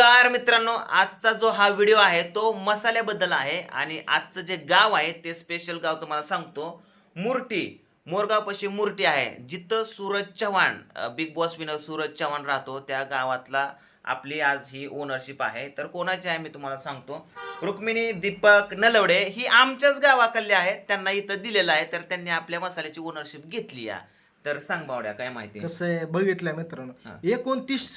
नमस्कार मित्रांनो आजचा जो हा व्हिडिओ आहे तो मसाल्याबद्दल आहे आणि आजचं जे गाव आहे ते स्पेशल गाव तुम्हाला सांगतो. मुर्टी मोरगाव पशी मुर्टी आहे. जिथं Suraj Chavan Bigg Boss winner Suraj Chavan राहतो त्या गावातला आपली आज ही ओनरशिप आहे. तर कोणाची आहे मी तुम्हाला सांगतो. रुक्मिणी दीपक नलवडे ही आमच्याच गावाकडले आहेत. त्यांना इथं दिलेलं आहे तर त्यांनी आपल्या मसाल्याची ओनरशिप घेतली आहे. तर सांग बावड्या काय माहिती? आहे? कसं आहे बघितलं मित्रांनो. एकोणतीस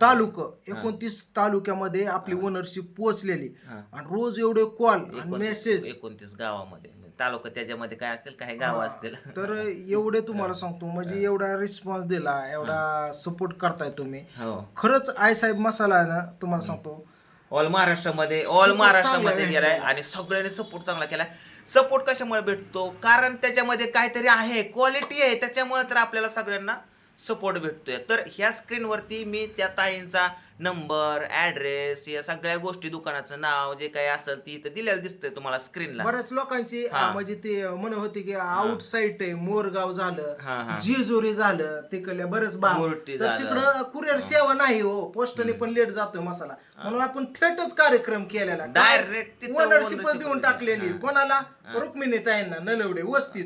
तालुक एकोणतीस तालुक्यामध्ये आपली ओनरशिप पोहोचलेली. आणि रोज एवढे कॉल आणि मेसेज एकोणतीस गावामध्ये. तालुका त्याच्यामध्ये काय असतील काही गाव असतील. तर एवढे तुम्हाला सांगतो. म्हणजे एवढा रिस्पॉन्स दिला एवढा सपोर्ट करताय तुम्ही. हो. खरंच आई साहेब मसाला ना तुम्हाला सांगतो. ऑल महाराष्ट्रामध्ये ऑल महाराष्ट्रामध्ये गेलाय. आणि सगळ्यांनी सपोर्ट चांगला केलाय. सपोर्ट कशामुळे भेटतो? कारण त्याच्यामध्ये काहीतरी आहे क्वालिटी आहे. त्याच्यामुळे तर आपल्याला सगळ्यांना सपोर्ट भेटतोय. तर ह्या स्क्रीनवरती मी त्या ताईंचा नंबर ऍड्रेस या सगळ्या गोष्टी दुकानाचं नाव जे काही असेल ती इथं दिलेलं दिसतंय तुम्हाला स्क्रीनला बऱ्याच लोकांची हा. म्हणजे ते म्हणत होते की आउट साईड आहे मोरगाव हा, हा. झालं जेजुरी झालं तिकडल्या बरेच भाग मुरटी तर झालं. तिकडं कुरिअर सेवा नाही हो पोस्टने पण लेट जातोय मसाला. म्हणून आपण थेटच कार्यक्रम केलेला. Direct तिथं ओनरशिप देऊन दिली. टाकलेली. कोणाला? रुक्मिणी ताईंना नलवडे वस्तीत.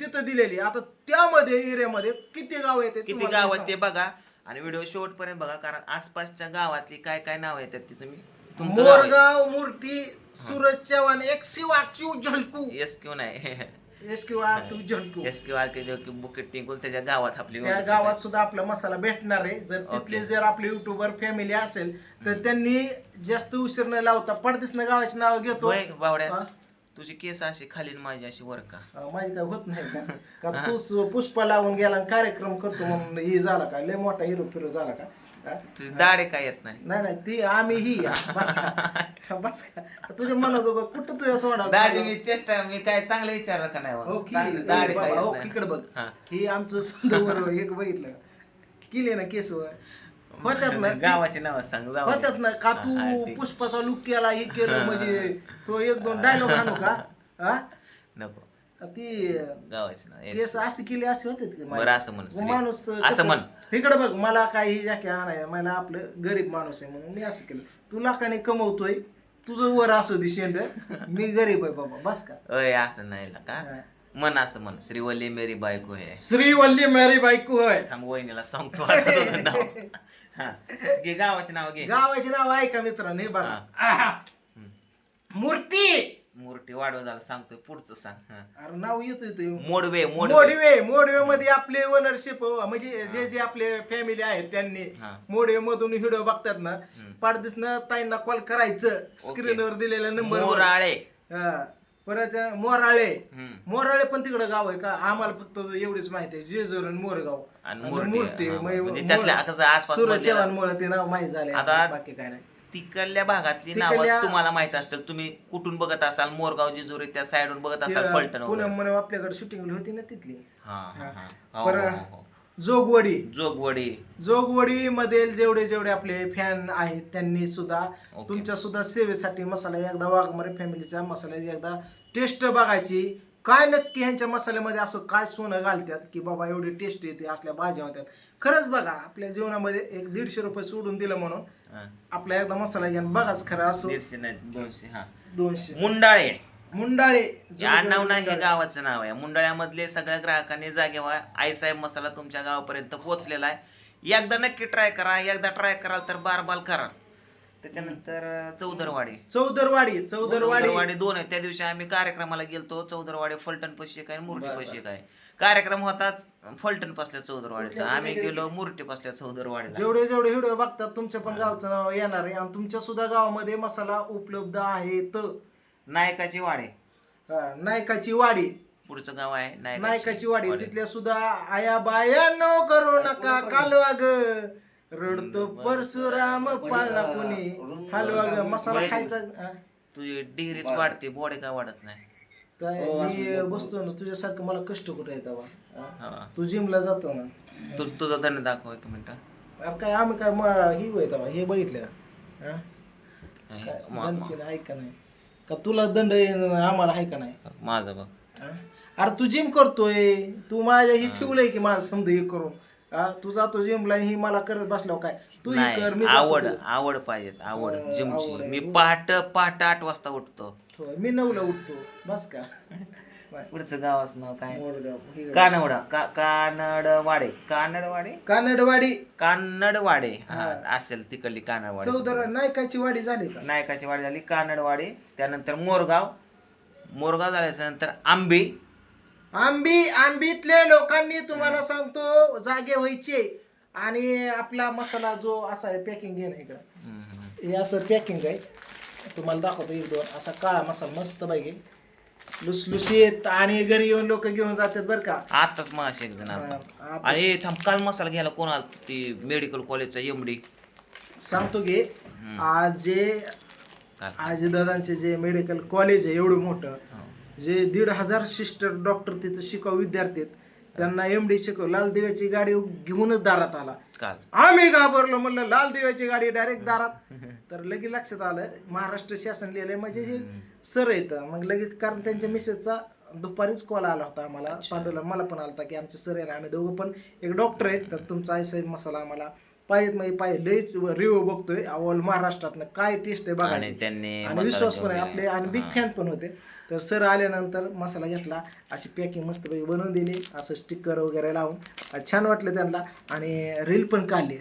तिथं दिलेली. आता त्यामध्ये एरियामध्ये किती गाव येते किती गाव आहेत ते बघा. आणि व्हिडिओ शेवटपर्यंत बघा कारण आसपासच्या गावातली काय काय नाव येतात ती तुम्ही. तुमचं गाव आहे. मोरगाव मूर्ती सूरज चव्हाण एकशे वाक्यू झलकू. एस क्यू नाही. एस किंवा वाक्यू झलकू. एस क्यू आर के जो की बुकेट टिंकून त्याच्या गावात आपली त्या गावात सुद्धा आपला मसाला भेटणार आहे. जर. तिथले जर आपले युट्यूबर फॅमिली असेल तर त्यांनी जास्त उशीर न लावता पडदिसनं गावाची नाव घेतो. होय बावड्या. हा? तुझी केस अशी खाली आणि माझी अशी वर का? अं, माझी काय होत नाही का? का तूच पुष्प लावून गेला आणि कार्यक्रम करतो म्हणून हे झाला का? लय मोठा हिरो फिरो झाला का? हा? तुझी दाढे काय येत नाही? नाही नाही ती आम्ही ही बस का? बस का? तुझ्या मनाजोग कुठं तुझ्या थोडा दाढी मी चेष्टा मी काय चांगलं विचारलं का नाही हो बा? की चांगलं ए, दाढी काय बाबा, येत हो नाही. बघ. हा. हे आमचं संदवर एक बघितलं. केले ना केसवर? होत्यात ना गावाची नाव सांग जाऊ. होत्यात ना का हा, हा, तू ठीक. पुष्पाचा लुक केला हे केलं म्हणजे तो एक दोन डायलॉग आणू का हा नको ती गावाची नाव केस अशी केली असे होते माझे? बरं, असं म्हण, श्री. माणूस असं म्हण. इकडे बघ मला काही जॅके आणाय मला आपलं गरीब माणूस आहे म्हणून मी असं केलं तू लाखाने कमवतोय तुझं वर असू दे शेंड मी गरीब आहे बाबा बस का अय असं नाही ला का हा. मन असं म्हण श्रीवल्ली मेरी बायको आहे श्रीवल्ली मेरी बायको आहे थांब वहिनीला सांगतो आता तुझं नाव हा. घे गावाचे नाव घे. गावाचे नाव आहे का मित्रांनो हे बघा. आहा. मूर्ती! मूर्ती वाढव झालं सांगतोय पुढचं सांग हा. अरे नाव येतोय ते. मोडवे मोडवे. मोडवे मोडवे मध्ये आपले ओनरशिप म्हणजे जे जे आपले फॅमिली आहेत त्यांनी हा. मोडवे मधून व्हिडिओ बघतात ना पाडदिसनं ताईंना कॉल करायचं. स्क्रीनवर दिलेल्या नंबर मोराळे. परत मोराळे. मोराळे पण तिकडं गाव आहे का? आम्हाला फक्त एवढीच माहिती आहे. जेजूर आणि मोरगाव. आणि मोर्टी, म्हणजे म्हणजे त्यातल्या कसं आसपास सूरज ते नाव माहीत झाले आता- बाकी काय नाही. तिकडल्या भागातली तिकडल्या- नावं तुम्हाला माहीत असतील. तुम्ही कुठून बघत असाल? मोरगाव जिजुरी त्या साईडून बघत असाल फलटण वगैरे. पुण्यामध्ये आपल्याकडे शूटिंग होती ना तिथली. हा हा हा. हो, परत हो, हो. जोगवडी. जोगवडी. जोगवडी मध्ये जेवढे जेवढे आपले फॅन आहेत त्यांनी सुद्धा. तुमच्या सुद्धा सेवेसाठी मसाला एकदा वाघमारे फॅमिलीचा मसाला एकदा टेस्ट बघायची. काय नक्की ह्यांच्या मसाल्यामध्ये असं काय सोनं घालतात की बाबा एवढी टेस्ट येते असल्या भाज्या होत्यात. खरंच बघा आपल्या जीवनामध्ये एक दीडशे रुपये सोडून दिलं म्हणून. आपला एकदा मसाला घ्या बघाच खरं असो. दोनशे हा. दोनशे. मुंडाळे. मुंडाळे. या नाव नाही हे गावाचं नाव आहे मुंडाळ्यामधले सगळ्या ग्राहकांनी जागे व्हा आईसाहेब मसाला तुमच्या गावापर्यंत पोहोचलेला आहे. एकदा नक्की ट्राय करा एकदा ट्राय कराल तर बार बाल करा. त्याच्यानंतर चौदरवाडी. चौदरवाडी चौदरवाडी. चौदरवाडी दोन आहे त्या दिवशी आम्ही कार्यक्रमाला गेलतो. चौदरवाडी फलटण पशी काय मुर्टी पशी काय कार्यक्रम होताच फलटण पासल्या चौदरवाडीचा. आम्ही गेलो मुर्टी पासल्या चौदरवाडीला. जेवढे जेवढे व्हिडिओ बघतात तुमच्या पण गावचं नाव येणार आहे. आणि तुमच्या सुद्धा गावामध्ये मसाला उपलब्ध आहेत. नायकाची वाडी. हा, नायकाची वाडी. पुढचं गाव आहे नायकाची. वाडी. तिथल्या सुद्धा आया बायानो करू नका कालवा ग. रडतो परशुराम पाळला कोणी. हलवा ग मसाला खायचा हा. तुझी डिग्रीच वाढते बॉडी काय वाढत नाही. काय मी बसतो ना तुझ्यासारखं मला कष्ट कुठे येत हा. तू जिमला जातो ना. तू तुझा दंड दाखव एक मिनिट. अरे काय आम्ही काय म- ही होय तेव्हा, हे बघितलं. हा? काय आहे का नाही. का तुला दंड आम्हाला आहे का नाही? माझं बघ. हा? अरे तू जिम करतोय. तू माझ्या ही ठेवलंय की माझं समजा हे करून. हा, तू जातो जिमला ही मला करत बसलो काय? तू ही कर मी नाही जातो आवड तू. आवड पाहिजे आवड होय, जिमची. मी पहाट पहाट आठ वाजता उठतो. होय, मी नवला उठतो. बस का. पुढचं गावाचं नाव काय? मोरगाव हे कानवडा का कानडवाडे. कानडवाडे? कानडवाडी. कानडवाडे. हा असेल तिकडली कानडवाडी. चौदार नायकाची वाडी झाली का? नायकाची वाडी झाली कानडवाडी. त्यानंतर मोरगाव. मोरगाव झाल्याच्यानंतर आंबी. आंबी आंबीतल्या लोकांनी तुम्हाला सांगतो जागे व्हायचे. आणि आपला मसाला जो असा आहे पॅकिंग घे ना इकडं हे असं पॅकिंग आहे. तुम्हाला दाखवतो एक दोन असा काळा मसाला मस्त पाहिजे लुसलुसीत आणि घरी येऊन लोक घेऊन जातात बरं का. आताच मासे एक जण. हा, आणि थांब काल मसाला घ्यायला कोण आलं ती मेडिकल कॉलेजचा एमडी सांगतो की आज जे काल. आजी दादांचे जे मेडिकल कॉलेज आहे एवढं मोठं हो. जे दीड हजार सिस्टर डॉक्टर तिथं शिकाऊ विद्यार्थी आहेत. त्यांना एम डी शिकव लाल दिव्याची गाडी घेऊनच दारात आला. काल. आम्ही घाबरलो म्हणलं लाल दिव्याची गाडी डायरेक्ट दारात. तर लगेच लक्षात आलं महाराष्ट्र शासन लिहिलंय म्हणजे हे सर येतं मग लगेच कारण त्यांच्या मिसेसचा दुपारीच कॉल आला होता आम्हाला पांडुला. मला पण आला होता की आमचे सर आहे ना आम्ही दोघं पण एक डॉक्टर आहेत. तर तुमचा आयसा मसाला आम्हाला पाहिजेत म्हणजे पाहिजे लई रिव्ह्यू बघतोय. अवल महाराष्ट्रातनं काय टेस्ट आहे आणि बघायची त्यांनी आणि मसाला विश्वास पण आहे जेवढे- आपले आणि बिग फॅन पण होते. तर सर आल्यानंतर मसाला घेतला. अशी पॅकिंग मस्तपैकी बनवून दिली. असं स्टिकर वगैरे लावून. छान वाटलं त्यांना. आणि रील पण काढली.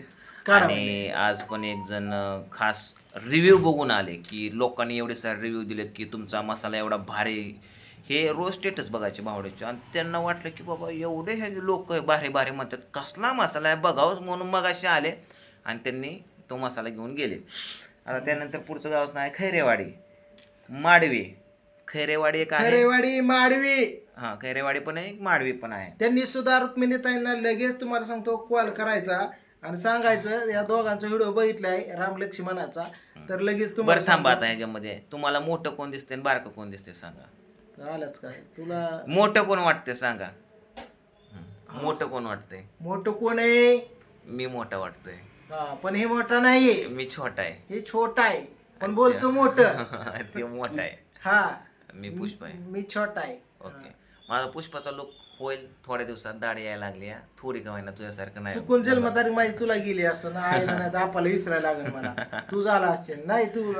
काढा म्हणले. आणि आज पण एक जण अं, खास रिव्ह्यू बघून आले की लोकांनी एवढे सारे रिव्ह्यू दिलेत की तुमचा मसाला एवढा भारी हे रोज स्टेटस बघायचे भावड्याचे. आणि त्यांना वाटलं की बाबा एवढे हे लोक भारी भारी म्हणतात कसला मसाला आहे बघावंच म्हणून मगाशी आले आणि त्यांनी तो मसाला घेऊन गेले. आता त्यानंतर पुढचं गावच नाव आहे खैरेवाडी. माडवी. खैरेवाडी एक आहे. खरेवाडी माडवी. हा खैरेवाडी पण आहे माडवी पण आहे. त्यांनी सुद्धा रुक्मिणीताईंना लगेच तुम्हाला सांगतो कॉल करायचा आणि सांगायचं या दोघांचा व्हिडिओ बघितलाय राम लक्ष्मणाचा तर लगेच बरं तुम्हाला सांगा आता ह्याच्यामध्ये. तुम्हाला मोठं कोण दिसते आणि बारकं कोण दिसते सांगा. आलंच काय तुला मोठं कोण वाटते सांगा. मोठं कोण वाटतंय? मोठं कोण आहे? मी मोठा वाटतोय. हा, पण हे मोठं नाहीये. मी छोटा आहे. हे छोटा आहे. पण बोलतो मोठं. ते मोठा आहे. हा. मी पुष्प आहे. मी छोटा आहे. ओके. माझा पुष्पाचा लुक होईल थोड्या दिवसात दाढी यायला लागली हा. थोडी का होईना तुझ्यासारखं नाही. चुकून जन्मतारीख माझी तुला गेली असं. ना आईला नाही तर आपाला विसरायला लागेल मला. तू झाला असेल नाही तू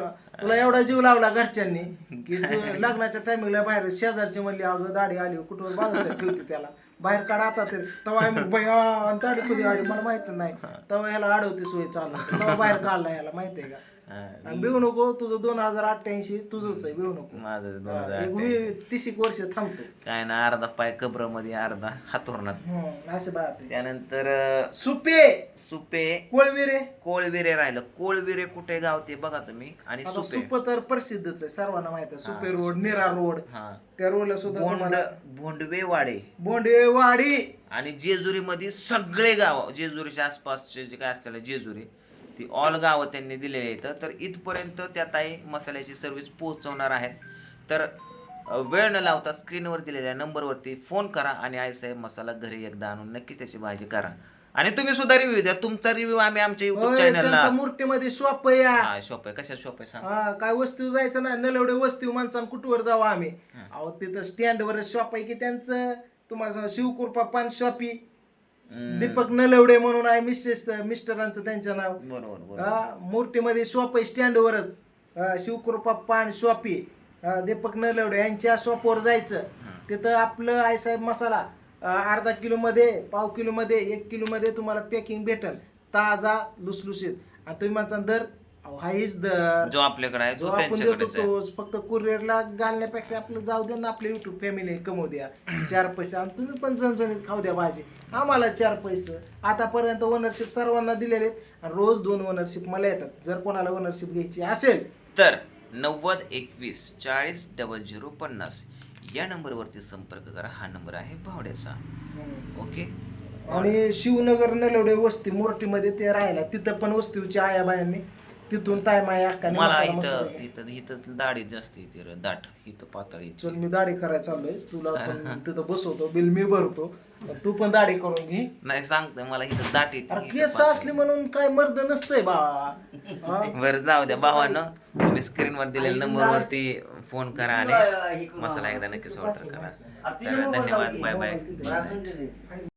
तुला एवढा जीव लावला घरच्यांनी की तू लग्नाच्या टायमिंगला बाहेर शेजारची म्हणली अगं दाढी आली. कुठं बाजूला ठेवते त्याला? बाहेर काढ आता तरी तेव्हा आम्ही दाढी कधी आली मला माहीत नाही. तेव्हा ह्याला अडवते सोय चालू. तेव्हा बाहेर काढला ह्याला माहिती आहे का. आणि भिवू नको तुझं दोन हजार अठ्ठ्याऐंशी तुझंच आहे भिवू नको. माझं दोन हजार एक तीस एक वर्ष थांबतो. काय ना अर्धा पाय कबरमध्ये अर्धा हातोरणात असं बात आहे त्यानंतर अं, सुपे! सुपे. कोळविरे. कोळविरे राहिलं. कोळविरे कुठे गाव ते बघा तुम्ही. आणि आता सुपे. सुप तर प्रसिद्धच आहे सर्वांना माहीत आहे. Supe road Nira road. हा. त्या रोडला सुद्धा भोंड तुम्हाला भोंडवेवाडे बोंडेवाडी. आणि जेजुरी मध्ये सगळे गाव जेजुरीच्या आसपासचे जे काय असतील जेजुरी. ती ऑल गावं त्यांनी दिलेली आहेत. तर इथपर्यंत त्या ताई मसाल्याची सर्व्हिस पोहोचवणार आहेत. तर वेळ न लावता स्क्रीनवर दिलेल्या नंबरवरती फोन करा आणि आईसाहेब मसाला घरी एकदा आणून नक्कीच त्याची भाजी करा. आणि तुम्ही सुद्धा रिव्ह्यू द्या. तुमचा रिव्ह्यू आम्ही आमच्या युट्यूब चॅनलला मूर्तीमध्ये शॉप या. हा शॉप आहे. कशा शॉप आहे सांग. हा काय वस्तू जायचं ना नलवडे वस्तू माणसानं कुठवर जावं आम्ही? अहो तिथं स्टँड वर शॉप आहे की त्यांचं? तुम्हाला सांग शिवकृपा पान शॉपी दीपक नलवडे म्हणून आहे मिसेस मिस्टरांचं त्यांचं नाव. बरोबर बरोबर मूर्तीमध्ये शॉप आहे स्टँडवरच. हा, शिवकृपा पान शॉपी दीपक नलवडे यांच्या शॉपवर जायचं. तिथं आपलं आईसाहेब मसाला अं, अर्धा किलो मध्ये पाव किलो मध्ये एक किलो मध्ये तुम्हाला पॅकिंग भेटल. ताजा लुसलुसीत आणि तुम्ही म्हणता दर हाच दर जो आपल्याकडे आहे जो आपण देतो त्यांच्याकडेच आहे. तोच फक्त कुरिअरला घालण्यापेक्षा आपलं जाऊ द्या ना आपल्या युट्यूब फॅमिली कमवू द्या. चार पैसे आणि तुम्ही पण झणझणीत खाऊ द्या भाजी. आम्हाला चार पैसे. आतापर्यंत ओनरशिप सर्वांना दिलेले आहेत. आणि रोज दोन ओनरशिप मला येतात. जर कोणाला ओनरशिप घ्यायची असेल. तर नव्वद एकवीस चाळीस डबल झिरो पन्नास या नंबरवरती संपर्क करा. हा नंबर आहे भावड्याचा. ओके? आणि शिवनगर नलवडे वस्ती मोर्टीमध्ये ते राहिला तिथं पण वस्तीवची आया बायांनी तिथून ताय माया मला इथं. इथं इथं दाढी जास्त येते रे, दाट इथं पातळ येते चल मी दाढी करायला चाललोय. तुला पण तिथं बसवतो बिल मी भरतो. पण तू पण दाढी करून घे. नाही सांगतोय मला इथं दाट येते अरे केस. असली म्हणून काय मर्द नसतंय बा. हा? बरं जाऊ द्या भावानं तुम्ही स्क्रीनवर दिलेल्या नंबरवरती फोन करा आणि मसाला एकदा नक्कीच ऑर्डर करा. तर धन्यवाद बाय बाय.